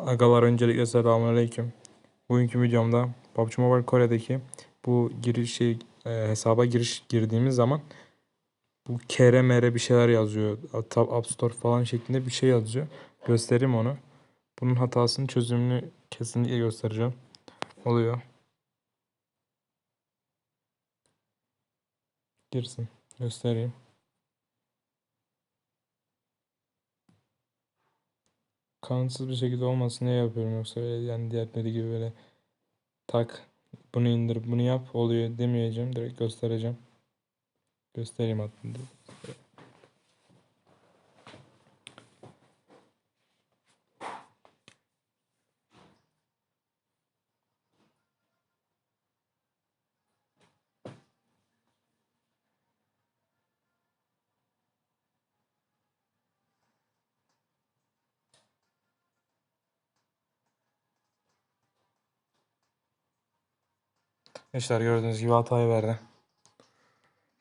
Agalar öncelikle selamünaleyküm. Bugünkü videomda PUBG Mobile Kore'deki bu giriş şey, e, hesaba giriş girdiğimiz zaman bu kere mere bir şeyler yazıyor. Tab App Store falan şeklinde bir şey yazıyor. Göstereyim onu. Bunun hatasının çözümünü kesinlikle göstereceğim. Oluyor. Girsin. Göstereyim. Kansız bir şekilde olmasın diye yapıyorum. Yoksa öyle yani diğerleri gibi böyle tak bunu indir bunu yap oluyor demeyeceğim. Direkt göstereceğim. Göstereyim hatta Arkadaşlar gördüğünüz gibi hatayı verdi.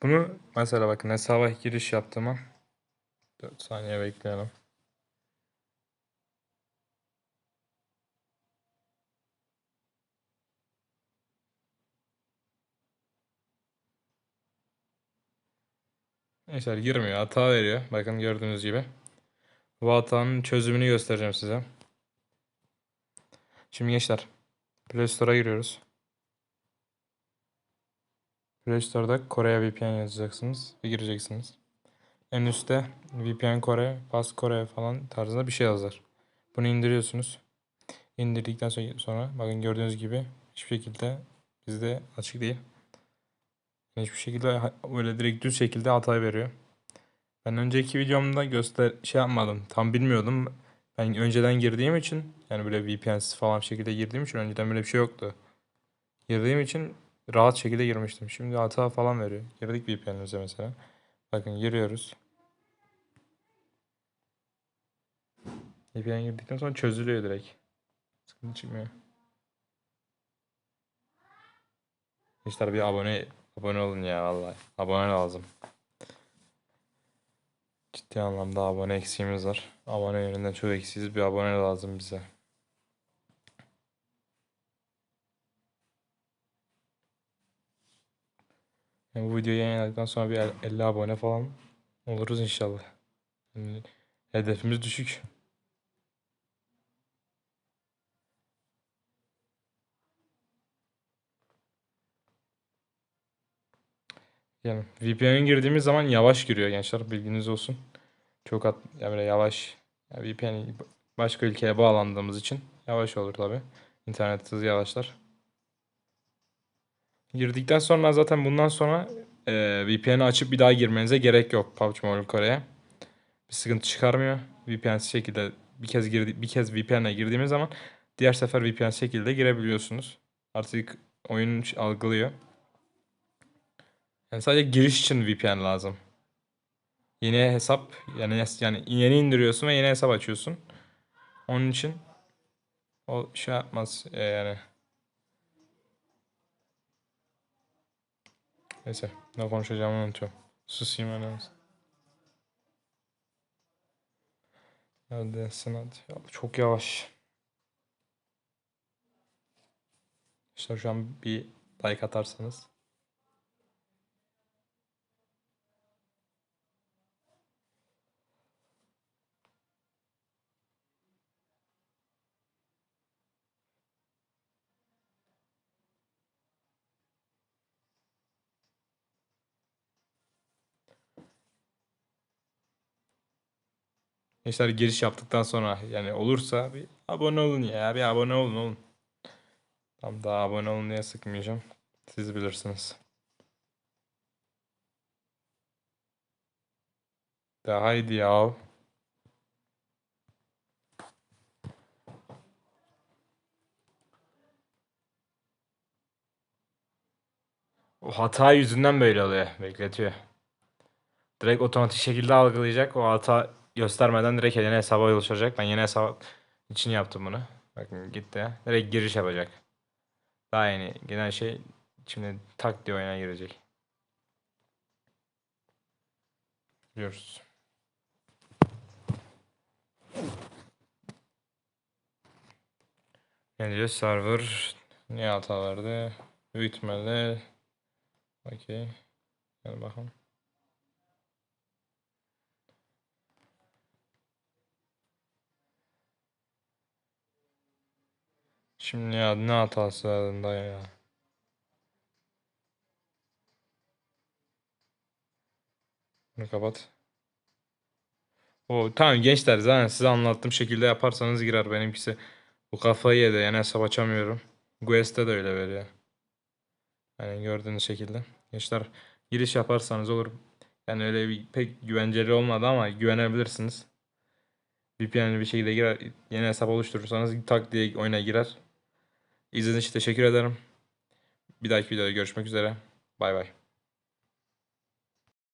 Bunu mesela bakın hesaba giriş yaptığıma 4 saniye bekleyelim. Arkadaşlar girmiyor. Hata veriyor. Bakın gördüğünüz gibi. Bu hatanın çözümünü göstereceğim size. Şimdi gençler Play Store'a giriyoruz. Play Store'da Kore'ye VPN yazacaksınız ve gireceksiniz. En üstte VPN Kore, Pas Kore falan tarzında bir şey yazar. Bunu indiriyorsunuz. İndirdikten sonra bakın gördüğünüz gibi hiçbir şekilde bizde açık değil. Hiçbir şekilde böyle direkt düz şekilde hata veriyor. Ben önceki videomda göster şey yapmadım. Tam bilmiyordum. Ben önceden girdiğim için yani böyle VPN'siz falan bir şekilde girdiğim için önceden böyle bir şey yoktu. Girdiğim için rahat şekilde girmiştim. Şimdi hata falan veriyor. Girdik VPN'imize mesela. Bakın giriyoruz. VPN girdikten sonra çözülüyor direkt. Sıkıntı çıkmıyor. İşte bir abone abone olun ya vallahi. Abone lazım. Ciddi anlamda abone eksiğimiz var. Abone yönünden çok eksiyiz. Bir abone lazım bize. Yani bu videoyu yayınladıktan sonra bir 50 abone falan oluruz inşallah. Yani hedefimiz düşük. Yani VPN'e girdiğimiz zaman yavaş giriyor gençler bilginiz olsun. Çok at, yani böyle yavaş. Yani VPN başka ülkeye bağlandığımız için yavaş olur tabi. İnternet hızı yavaşlar. Girdikten sonra zaten bundan sonra e, VPN'i açıp bir daha girmenize gerek yok PUBG Mobile Kore'ye. Bir sıkıntı çıkarmıyor. VPN'siz şekilde bir kez girdi bir kez VPN'e girdiğimiz zaman diğer sefer VPN şekilde girebiliyorsunuz. Artık oyun algılıyor. Yani sadece giriş için VPN lazım. Yeni hesap yani yani yeni indiriyorsun ve yeni hesap açıyorsun. Onun için o şey yapmaz e, yani. Neyse ne konuşacağımı unutuyorum. Susayım en azından. Neredesin hadi. Ya, çok yavaş. İşte şu an bir like atarsanız. Gençler giriş yaptıktan sonra yani olursa bir abone olun ya bir abone olun olun. Tam daha abone olun diye sıkmayacağım. Siz bilirsiniz. De haydi ya. O hata yüzünden böyle oluyor. Bekletiyor. Direkt otomatik şekilde algılayacak. O hata göstermeden direkt yeni hesaba oluşacak. Ben yeni hesap için yaptım bunu. Bakın gitti. Direkt giriş yapacak. Daha yeni. Genel şey şimdi tak diye oyuna girecek. Biliyoruz. Ne diyor? Server niye hata verdi? Büyük ihtimalle Okey. Gel bakalım. Şimdi ya ne hatası verdin dayı ya. Bunu kapat. O tamam gençler zaten size anlattığım şekilde yaparsanız girer benimkisi. Bu kafayı yedi yani hesap açamıyorum. Guest'te de öyle veriyor. Yani gördüğünüz şekilde. Gençler giriş yaparsanız olur. Yani öyle bir pek güvenceli olmadı ama güvenebilirsiniz. VPN'li bir şekilde girer, yeni hesap oluşturursanız tak diye oyuna girer. İzlediğiniz için teşekkür ederim. Bir dahaki videoda görüşmek üzere. Bay bay.